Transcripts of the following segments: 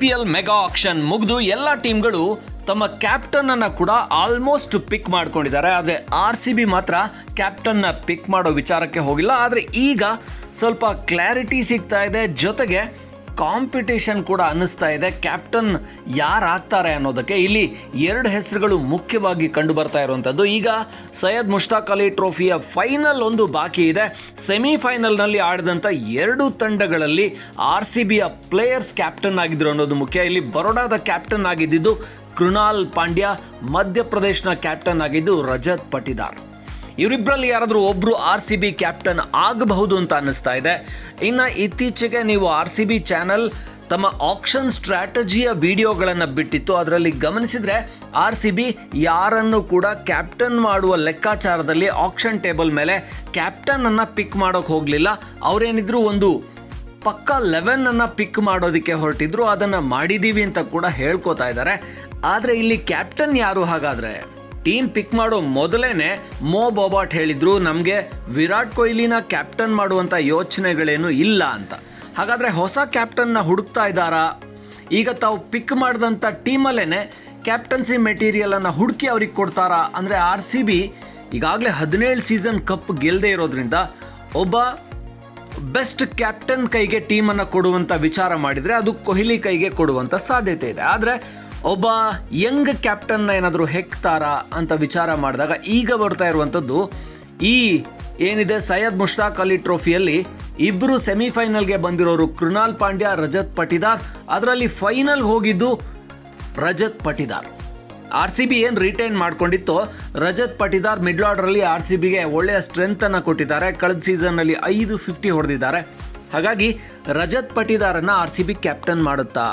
P L mega auction ಮುಗಿದು ಎಲ್ಲ ಟೀಮ್ಗಳು ತಮ್ಮ ಕ್ಯಾಪ್ಟನ್ ಅನ್ನ ಕೂಡ ಆಲ್ಮೋಸ್ಟ್ ಪಿಕ್ ಮಾಡ್ಕೊಂಡಿದ್ದಾರೆ. ಆದರೆ ಆರ್ ಸಿ ಬಿ ಮಾತ್ರ ಕ್ಯಾಪ್ಟನ್ನ ಪಿಕ್ ಮಾಡೋ ವಿಚಾರಕ್ಕೆ ಹೋಗಿಲ್ಲ. ಆದರೆ ಈಗ ಸ್ವಲ್ಪ ಕ್ಲಾರಿಟಿ ಸಿಗ್ತಾ ಇದೆ. ಜೊತೆಗೆ ಕಾಂಪಿಟೇಷನ್ ಕೂಡ ಅನ್ನಿಸ್ತಾ ಇದೆ. ಕ್ಯಾಪ್ಟನ್ ಯಾರು ಆಗ್ತಾರೆ ಅನ್ನೋದಕ್ಕೆ ಇಲ್ಲಿ ಎರಡು ಹೆಸರುಗಳು ಮುಖ್ಯವಾಗಿ ಕಂಡು ಬರ್ತಾ ಇರುವಂಥದ್ದು ಈಗ ಸೈಯದ್ ಮುಷ್ತಾಕ್ ಅಲಿ ಟ್ರೋಫಿಯ ಫೈನಲ್ ಒಂದು ಬಾಕಿ ಇದೆ. ಸೆಮಿಫೈನಲ್ನಲ್ಲಿ ಆಡಿದಂಥ ಎರಡು ತಂಡಗಳಲ್ಲಿ ಆರ್ ಸಿ ಬಿಯ ಪ್ಲೇಯರ್ಸ್ ಕ್ಯಾಪ್ಟನ್ ಆಗಿದ್ರು ಅನ್ನೋದು ಮುಖ್ಯ. ಇಲ್ಲಿ ಬರೋಡಾದ ಕ್ಯಾಪ್ಟನ್ ಆಗಿದ್ದಿದ್ದು ಕೃಣಾಲ್ ಪಾಂಡ್ಯ, ಮಧ್ಯಪ್ರದೇಶನ ಕ್ಯಾಪ್ಟನ್ ಆಗಿದ್ದು ರಜತ್ ಪಟಿದಾರ್ ಇವರಿಬ್ಬರಲ್ಲಿ ಯಾರಾದರೂ ಒಬ್ಬರು ಆರ್ ಸಿ ಬಿ ಕ್ಯಾಪ್ಟನ್ ಆಗಬಹುದು ಅಂತ ಅನ್ನಿಸ್ತಾ ಇದೆ. ಇನ್ನು ಇತ್ತೀಚೆಗೆ ನೀವು ಆರ್ ಸಿ ಬಿ ಚಾನಲ್ ತಮ್ಮ ಆಕ್ಷನ್ ಸ್ಟ್ರಾಟಜಿಯ ವಿಡಿಯೋಗಳನ್ನು ಬಿಟ್ಟಿತ್ತು. ಅದರಲ್ಲಿ ಗಮನಿಸಿದರೆ ಆರ್ ಸಿ ಬಿ ಯಾರನ್ನು ಕೂಡ ಕ್ಯಾಪ್ಟನ್ ಮಾಡುವ ಲೆಕ್ಕಾಚಾರದಲ್ಲಿ ಆಕ್ಷನ್ ಟೇಬಲ್ ಮೇಲೆ ಕ್ಯಾಪ್ಟನನ್ನು ಪಿಕ್ ಮಾಡೋಕೆ ಹೋಗಲಿಲ್ಲ. ಅವರೇನಿದ್ರು ಒಂದು ಪಕ್ಕ ಲೆವೆನನ್ನು ಪಿಕ್ ಮಾಡೋದಕ್ಕೆ ಹೊರಟಿದ್ರು. ಅದನ್ನು ಮಾಡಿದ್ದೀವಿ ಅಂತ ಕೂಡ ಹೇಳ್ಕೊತಾ ಇದ್ದಾರೆ. ಆದರೆ ಇಲ್ಲಿ ಕ್ಯಾಪ್ಟನ್ ಯಾರು ಹಾಗಾದ್ರೆ? ಟೀಮ್ ಪಿಕ್ ಮಾಡೋ ಮೊದಲೇನೆ ಮೋ ಬೊಬಾಟ್ ಹೇಳಿದ್ರು, ನಮಗೆ ವಿರಾಟ್ ಕೊಹ್ಲಿನ ಕ್ಯಾಪ್ಟನ್ ಮಾಡುವಂತ ಯೋಚನೆಗಳೇನು ಇಲ್ಲ ಅಂತ. ಹಾಗಾದ್ರೆ ಹೊಸ ಕ್ಯಾಪ್ಟನ್ನ ಹುಡುಕ್ತಾ ಇದ್ದಾರಾ? ಈಗ ತಾವು ಪಿಕ್ ಮಾಡಿದಂಥ ಟೀಮಲ್ಲೇ ಕ್ಯಾಪ್ಟನ್ಸಿ ಮೆಟೀರಿಯಲ್ ಅನ್ನ ಹುಡುಕಿ ಅವ್ರಿಗೆ ಕೊಡ್ತಾರಾ? ಅಂದ್ರೆ ಆರ್ ಸಿ ಬಿ ಈಗಾಗಲೇ ಹದಿನೇಳು ಸೀಸನ್ ಕಪ್ ಗೆಲ್ಲದೆ ಇರೋದ್ರಿಂದ ಒಬ್ಬ ಬೆಸ್ಟ್ ಕ್ಯಾಪ್ಟನ್ ಕೈಗೆ ಟೀಮನ್ನು ಕೊಡುವಂಥ ವಿಚಾರ ಮಾಡಿದರೆ ಅದು ಕೊಹ್ಲಿ ಕೈಗೆ ಕೊಡುವಂಥ ಸಾಧ್ಯತೆ ಇದೆ. ಆದರೆ ಒಬ್ಬ ಯಂಗ್ ಕ್ಯಾಪ್ಟನ್ನ ಏನಾದರೂ ಹೆಕ್ತಾರಾ ಅಂತ ವಿಚಾರ ಮಾಡಿದಾಗ ಈಗ ಬರ್ತಾ ಇರುವಂಥದ್ದು, ಈ ಏನಿದೆ, ಸೈಯದ್ ಮುಷ್ತಾಕ್ ಅಲಿ ಟ್ರೋಫಿಯಲ್ಲಿ ಇಬ್ಬರು ಸೆಮಿಫೈನಲ್ಗೆ ಬಂದಿರೋರು ಕೃಣಾಲ್ ಪಾಂಡ್ಯ, ರಜತ್ ಪಟಿದಾರ್. ಅದರಲ್ಲಿ ಫೈನಲ್ ಹೋಗಿದ್ದು Rajat Patidar. R C B ಏನು ರಿಟೈನ್ ಮಾಡ್ಕೊಂಡಿತ್ತು, ರಜತ್ ಪಟಿದಾರ್ ಮಿಡ್ಲ್ ಆರ್ಡರಲ್ಲಿ ಆರ್ ಸಿ ಬಿಗೆ ಒಳ್ಳೆಯ ಸ್ಟ್ರೆಂತನ್ನು ಕೊಟ್ಟಿದ್ದಾರೆ. ಕಳೆದ ಸೀಸನ್ನಲ್ಲಿ ಐದು ಫಿಫ್ಟಿ ಹೊಡೆದಿದ್ದಾರೆ. ಹಾಗಾಗಿ ರಜತ್ ಪಟಿದಾರನ್ನು ಆರ್ ಸಿ ಬಿ ಕ್ಯಾಪ್ಟನ್ ಮಾಡುತ್ತಾ?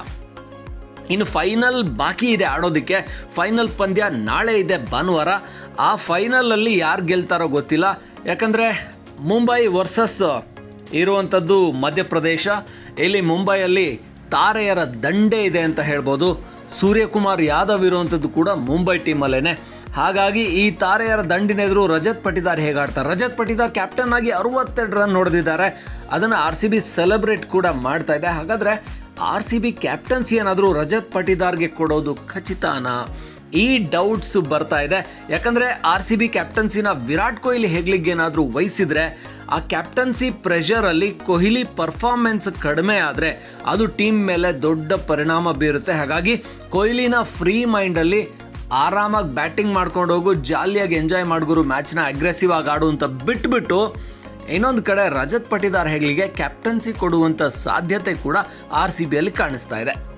ಇನ್ನು ಫೈನಲ್ ಬಾಕಿ ಇದೆ ಆಡೋದಕ್ಕೆ. ಫೈನಲ್ ಪಂದ್ಯ ನಾಳೆ ಇದೆ ಭಾನುವಾರ. ಆ ಫೈನಲಲ್ಲಿ ಯಾರು ಗೆಲ್ತಾರೋ ಗೊತ್ತಿಲ್ಲ. ಯಾಕಂದರೆ ಮುಂಬೈ ವರ್ಸಸ್ ಇರುವಂಥದ್ದು ಮಧ್ಯಪ್ರದೇಶ. ಇಲ್ಲಿ ಮುಂಬೈಯಲ್ಲಿ ತಾರೆಯರ ದಂಡೆ ಇದೆ ಅಂತ ಹೇಳ್ಬೋದು. ಸೂರ್ಯಕುಮಾರ್ ಯಾದವ್ ಇರುವಂಥದ್ದು ಕೂಡ ಮುಂಬೈ ಟೀಮಲ್ಲೇನೆ. ಹಾಗಾಗಿ ಈ ತಾರೆಯರ ದಂಡಿನ ಎದುರು ರಜತ್ ಪಟಿದಾರ್ ಹೇಗಾಡ್ತಾರೆ ರಜತ್ ಪಟಿದಾರ್ ಕ್ಯಾಪ್ಟನ್ ಆಗಿ ಅರವತ್ತೆರಡು ರನ್ ಹೊಡೆದಿದ್ದಾರೆ. ಅದನ್ನು ಆರ್ ಸಿ ಬಿ ಸೆಲೆಬ್ರೇಟ್ ಕೂಡ ಮಾಡ್ತಾ ಇದೆ. ಹಾಗಾದರೆ ಆರ್ ಸಿ ಬಿ ಕ್ಯಾಪ್ಟನ್ಸಿ ಏನಾದರೂ ರಜತ್ ಪಟಿದಾರ್ಗೆ ಕೊಡೋದು ಖಚಿತಾನಾ? ಈ ಡೌಟ್ಸ್ ಬರ್ತಾ ಇದೆ. ಯಾಕಂದರೆ ಆರ್ ಸಿ ಬಿ ಕ್ಯಾಪ್ಟನ್ಸಿನ ವಿರಾಟ್ ಕೊಹ್ಲಿ ಹೆಗ್ಲಿಗೆ ಏನಾದರೂ ವಹಿಸಿದರೆ ಆ ಕ್ಯಾಪ್ಟನ್ಸಿ ಪ್ರೆಷರಲ್ಲಿ ಕೊಹ್ಲಿ ಪರ್ಫಾರ್ಮೆನ್ಸ್ ಕಡಿಮೆ ಆದರೆ ಅದು ಟೀಮ್ ಮೇಲೆ ದೊಡ್ಡ ಪರಿಣಾಮ ಬೀರುತ್ತೆ. ಹಾಗಾಗಿ ಕೊಹ್ಲಿನ ಫ್ರೀ ಮೈಂಡಲ್ಲಿ ಆರಾಮಾಗಿ ಬ್ಯಾಟಿಂಗ್ ಮಾಡ್ಕೊಂಡು ಹೋಗು ಜಾಲಿಯಾಗಿ ಎಂಜಾಯ್ ಮಾಡಿದ್ರು ಮ್ಯಾಚ್ನ ಅಗ್ರೆಸಿವ್ ಆಗಿ ಆಡು ಅಂತ ಬಿಟ್ಬಿಟ್ಟು ಇನ್ನೊಂದು ಕಡೆ ರಜತ್ ಪಟಿದಾರ್ ಹೆಗ್ಲಿಗೆ ಕ್ಯಾಪ್ಟನ್ಸಿ ಕೊಡುವಂಥ ಸಾಧ್ಯತೆ ಕೂಡ ಆರ್ ಸಿ ಬಿಯಲ್ಲಿ ಕಾಣಿಸ್ತಾ ಇದೆ.